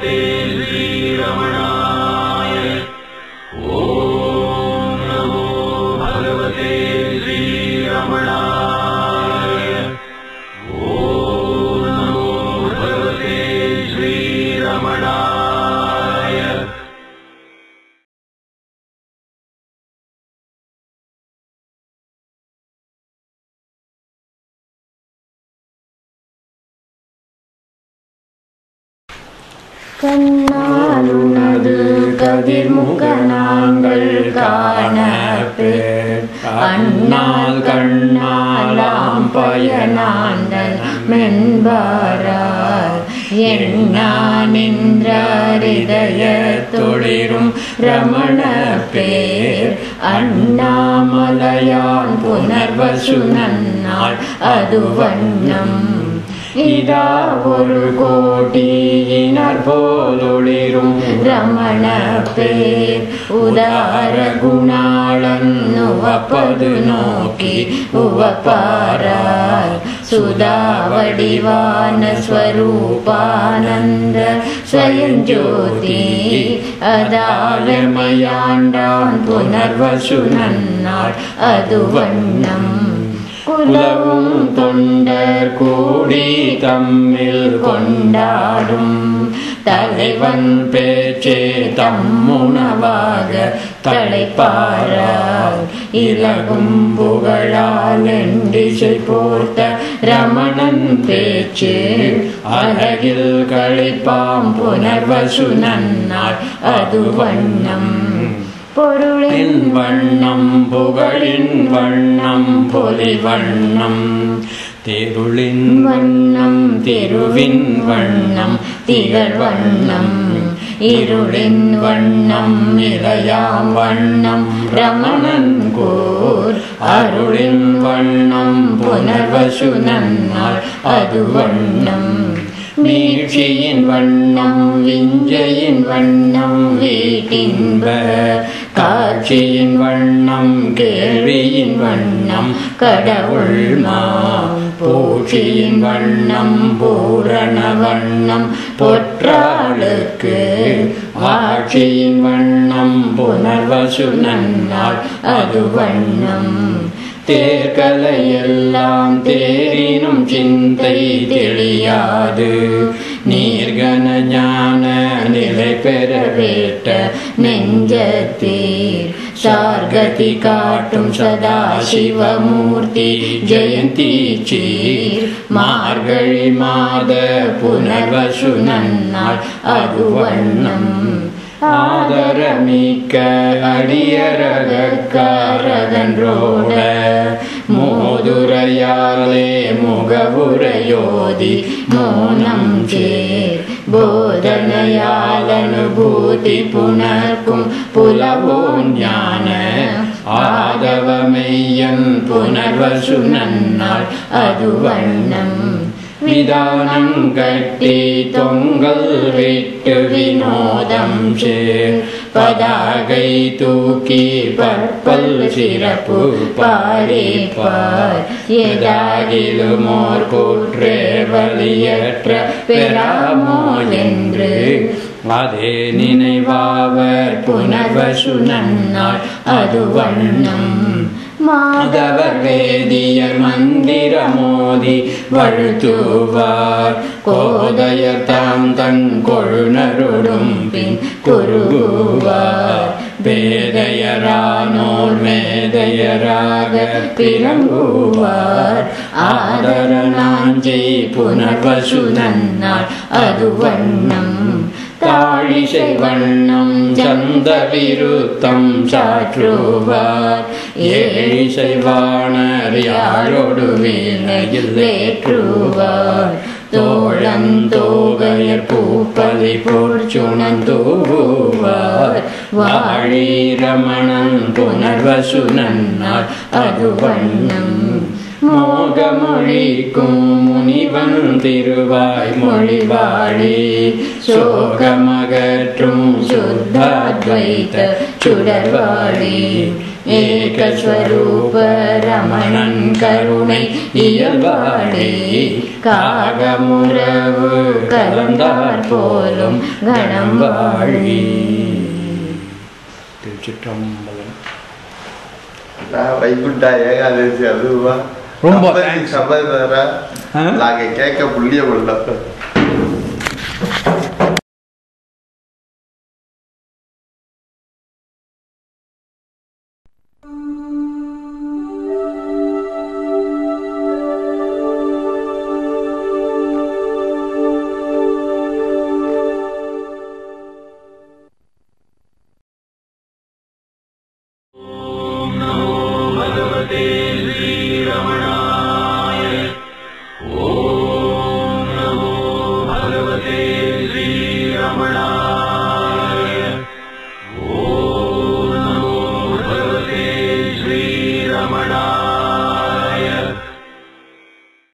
believe. கண்ணாலுனது கதிர்முக நாங்கள் காண பேர் அண்ணால் கண்ணாலாம் பயனாந்தன் மென்பாரார். எண்ணா நின்றிதய தொழிரும் ரமண பேர் அண்ணாமலையான் புனர்வசு நன்னாள் அது வண்ணம் இதா ஒரு கோடியினர் போலொளிரும் ரமண பேர் உதார குணாளன் உவப்பது நோக்கி உவப்பாராய் சுதாவடிவான ஸ்வரூபானந்த ஸ்வயஞ்சோதி அதாலமயாண்டான் புனர்வசு நன்னாள் அது வண்ணம் குலவும் தொண்டர் கூடி தம்மில் கொண்டாடும் தலைவன் பேச்சே தம்முணவாக தலைப்பாரால் இலகும் புகழால் எண்டிசை போர்த்த ரமணன் பேச்சு அழகில் கழிப்பாம் புனர்வசு நன்னாள் அது வண்ணம். பொருளின் வண்ணம் புகழின் வண்ணம் பொலி வண்ணம் திருளின் வண்ணம் திருவின் வண்ணம் திகழ் வண்ணம் இருளின் வண்ணம் இளையாம் வண்ணம் ரமணன் கூர் அருளின் வண்ணம் புனர்வசு அது வண்ணம். மீட்சியின் வண்ணம் விஞ்சையின் வண்ணம் வீட்டின்ப காட்சியின் வண்ணம் கேள்வியின் வண்ணம் கடவுள் மா பூச்சியின் வண்ணம் பூரண வண்ணம் பொற்றாளுக்கு ஆட்சியின் வண்ணம் புனர்வசு நன்னால் அது வண்ணம். தேர்கலை எல்லாம் தேரினும் சிந்தை தெளியாது. நீர்கன ஞான பெற வேட்ட நெஞ்சத்தீர். சார்கதி காட்டும் சதா சிவமூர்த்தி ஜெயந்தி சீர். மார்கழி மாத புனர்வசு நன்னாள் அகுவண்ணம் ஆதரமிக்க அடியரகக்காரகன்றோட மோதுரையாலே முகவுரையோதி மோனம் சேர். बोधनयालनुभूति पुनर्कुं पुलवो ज्ञान आदवमेयं पुनर्वसुनन्नाल् अधुवर्णम् आदव मय्यं तोङ्गल् विट्टु विनोदं चे। பதாகை தூக்கி பற்பல் சிறப்பு பாரிப்பார் எதாகிலுமோர் கூற்றே வழியற்ற பெறாமோ என்று. அதே நினைவாவர் புனர்வசு நன்னாள் அது வண்ணம். மாதவர் வேதியர் மந்திர மோதி வழுத்துவார். கோதையர் தாம் தன் கொழுநருடும் பின் குருகுவார் வேதையரானோர் மேதையராக பிறங்குவார். ஆதர நாஞ்சை புனர்வசு நன்னார் அது வண்ணம் தாழிசை வண்ணம் சந்த விருத்தம் சாற்றுவார். ஏழிசை வாணர் யாழோடு வீணையில் ஏற்றுவார். தோழந்தோகையர் பூப்பதி போர்ச்சுணந்தூவார் வாழி ரமணன் புனர்வசு அது வண்ணம் மோகமொழிக்கும் முனிவன் திருவாய் மொழிவாழி. சோகமகற்றும் சுத்தாத்வைத சுடர்வாழி. ஏகஸ்வரூப ரமணன் கருணை இயல்பாழி. காகமுறவு கலந்தார் போலும் கணம் வாழி திருச்சிற்றம்பலம் வைகுண்டா ஏகாதசி அதுவா? ரொம்ப சகோதரா நாங்க கேட்க புள்ளிய Yeah.